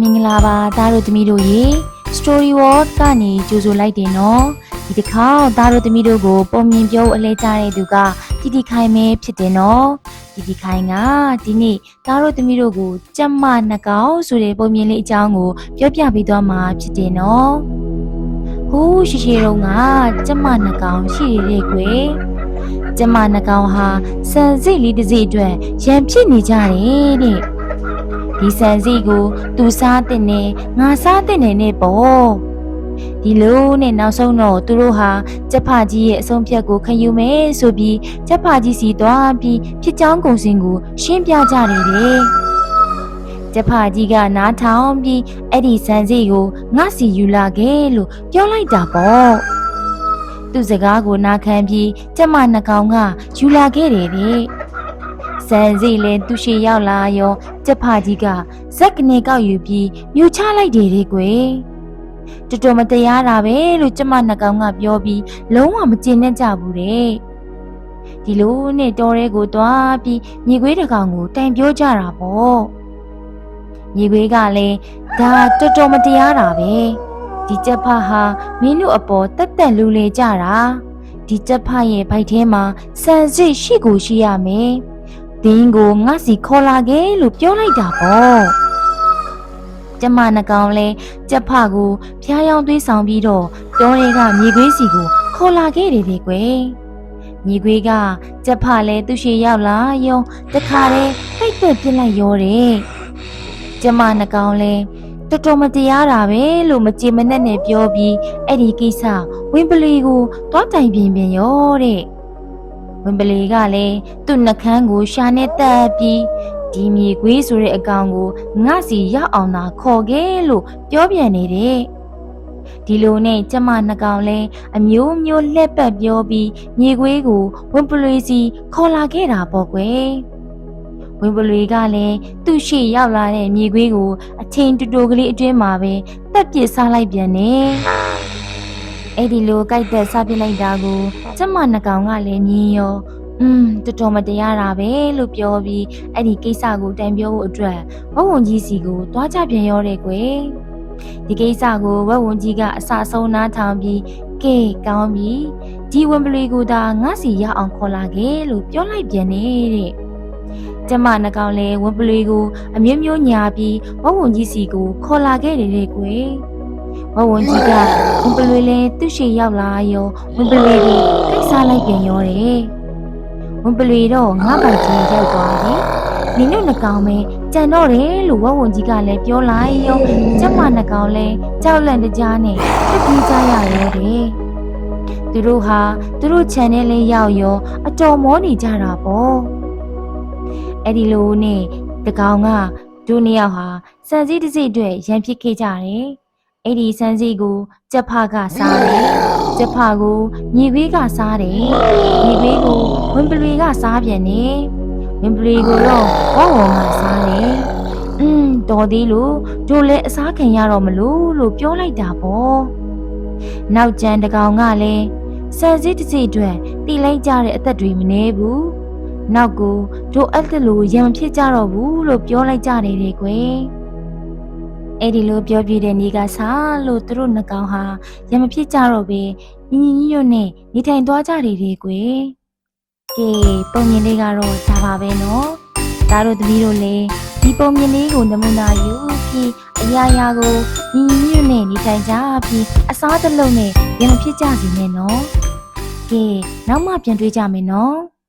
မင်္ဂလာပါသားတို့သမီးတို့ရေ Story World ကနေကြိုဆိုလိုက်တယ်နော်ဒီတစ်ခါသားတို့သမီးတို့ကို ပုံမြင်ပြောအလဲကြတဲ့သူကတီတီခိုင်မဲဖြစ်တယ်နော်တီတီခိုင်ကဒီနေ့သားတို့သမီးတို့ကိုကြက်မနှစ်ကောင်ဆိုတဲ့ပုံမြင်လေးအကြောင်းကိုပြောပြပေးသွားမှာဖြစ်တယ်နော်ဟိုးရှိရှိတုန်းကကြက်မနှစ်ကောင်ရှိရတဲ့ကွယ်ကျမနှကောင်ဟာစံစိတ်လေးတစ်စိတ်အတွက်ရံဖြစ်နေကြတယ်တဲ့ ဒီဆန်စီကို သူစားတဲ့နဲ့ငါစားတဲ့နဲ့နဲ့ပေါ့ဒီလိုနဲ့နောက်ဆုံးတော့သူတို့ဟာကျက်ဖကြီးရဲ့အဆုံးဖြတ်ကိုခံယူမယ်ဆိုပြီးကျက်ဖကြီးစီသွားပြီးဖြစ်ချောင်းကုံစင်ကို ရှင်းပြကြတယ်တဲ့ကျက်ဖကြီးကနားထောင်ပြီးအဲ့ဒီဆန်စီကိုငါစီယူလာခဲ့လို့ပြောလိုက်တာပေါ့သူစကားကိုနားခံပြီးကျက်မနှကောင်ကယူလာခဲ့တယ်တဲ့ စံစီလည်းသူရှိရောက်လာရောကျက်ဖကြီးကဇက်ကနေကောက်ယူပြီးမြူချလိုက်တယ်လေကွယ်တော်တော်မတရားတာပဲလို့ကျမနှကောင်ကပြောပြီးလုံးဝမကျေနပ်ကြဘူးတဲ့ဒီလိုနဲ့တော်ရဲကိုတွားပြီးမြေခွေးတစ်ကောင်ကိုတိုင်ပြောကြတာပေါ့မြေခွေးကလည်းဒါတော်တော်မတရားတာပဲဒီကျက်ဖဟာမင်းတို့အပေါ်တက်တက်လူလေကြတာဒီကျက်ဖရဲ့ဘိုက်ထဲမှာစံစစ်ရှိကိုရှိရမယ် ဒင်းကိုငါစီခေါ်လာခဲ့လို့ပြောလိုက်တာပေါ့ကျမနှကောင်လဲကြက်ဖကိုဖျားယောင်းသွေးဆောင်ပြီးတော့တောရဲကမြေခွေးစီကိုခေါ်လာခဲ့တယ်လေကွယ်မြေခွေးကကြက်ဖလဲသူ့ရှိရောက်လာရောတခါတည်းပိတ်သက်ပြစ်လိုက်ရောတယ်ကျမနှကောင်လဲတော်တော်မတရားတာပဲလို့မကြင်မနဲ့နဲ့ပြောပြီးအဲ့ဒီကိစ္စဝင်းပလီကိုတွားတိုင်ပြင်းပြင်းရောတဲ့ ဝင်ပလီကလည်းသူ့နှကန်းကိုရှာနဲ့တက်ပြီးဒီမြေခွေးဆိုတဲ့အကောင်ကိုငါစီရောက်အောင်သာခေါ်ခဲ့လို့ပြောပြန်နေတဲ့ဒီလိုနဲ့ကျမနှကောင်လဲအမျိုးမျိုးလှက်ပတ်ပြောပြီးမြေခွေးကိုဝင်ပလီစီခေါ်လာခဲ့တာပေါ့ကွယ်ဝင်ပလီကလည်းသူ့ရှိရောက်လာတဲ့မြေခွေးကိုအချိန်တူတူကလေးအတွင်းမှာပဲတက်ပစ်စားလိုက်ပြန်နေ အဲ့ဒီလိုကြိုက်သက်စားပြစ်လိုက်တာကိုကျမနှကောင်ကလည်းမြင်ရောอืมတော်တော်မတရားတာပဲလို့ပြောပြီးအဲ့ဒီကိစ္စကိုတန်ပြောဖို့အတွက်ဝက်ဝန်ကြီးစီကိုတွားကြပြန်ရောတယ်ကွယ်ဒီကိစ္စကိုဝက်ဝန်ကြီးကအစဆုံးနားထောင်ပြီးကဲကောင်းပြီဒီဝင်ပလီကိုဒါငါစီရအောင်ခေါ်လာခဲ့လို့ပြောလိုက်ပြန်နေတဲ့ကျမနှကောင်လည်းဝင်ပလီကိုအမျိုးမျိုးညာပြီးဝက်ဝန်ကြီးစီကိုခေါ်လာခဲ့တယ်လေကွယ် ဝက်ဝန်ကြီးကဝင်ပလီလည်းသူ့ရှိရောက်လာရောဝင်ပလီကိုကိတ်စားလိုက်ပြန်ရောတယ်ဝင်ပလီတော့ငါပိုက်ကြီးရောက်သွားပြီ။နင်တို့နှကောင်ပဲကြံတော့တယ်လို့ဝဝဝန်ကြီးကလည်းပြောလိုက်ရောကျမနှကောင်လည်းကြောက်လန့်တကြားနဲ့ထွက်ပြေးကြရရောတဲ့။သူတို့ဟာသူတို့ channel လေးရောက်ရောအတော်မောနေကြတာပေါ့။အဲ့ဒီလိုနဲ့တကောင်ကဒုနှစ်ယောက်ဟာစံစည်းတစ်စိတ်အတွက်ရန်ဖြစ်ခဲ့ကြတယ်။ အဲ့ဒီစံစည်းကိုကြက်ဖကစားတယ်။ကြက်ဖကိုညီဘေးကစားတယ်။ညီဘေးကိုဝင်ပလီကစားပြန်နေဝင်ပလီကိုတော့ဝဝဝကစားတယ်อืมတော်သေးလို့တို့လည်းအစားခံရတော့မလို့လို့ပြောလိုက်တာပေါ့နောက်ကျန်တကောင်ကလည်းဆန်စစ်တစ်စိတ်အတွက်တီလိုက်ကြတဲ့အသက်တွေမနေဘူးနောက်ကိုတို့အဲ့တလူရံဖြစ်ကြတော့ဘူးလို့ပြောလိုက်ကြတယ်လေကွယ် အဲ့ဒီလိုပြောပြတဲ့နေကစားလို့သူတို့နှကောင်ဟာရမဖြစ်ကြတော့ပဲညီညီညွတ်နဲ့နေထိုင်သွားကြတယ်တွေကွယ်။ကဲပုံမြင်လေးကတော့ဒါပါပဲနော်။ဒါတို့သမီးတို့လည်းဒီပုံမြင်လေးကိုနမူနာယူပြီးအရာရာကိုညီညီညွတ်နဲ့နေထိုင်ကြပြီးအစားတလုံးနဲ့ရမဖြစ်ကြစေနဲ့နော်။ကဲနောက်မှပြန်တွေ့ကြမယ်နော်။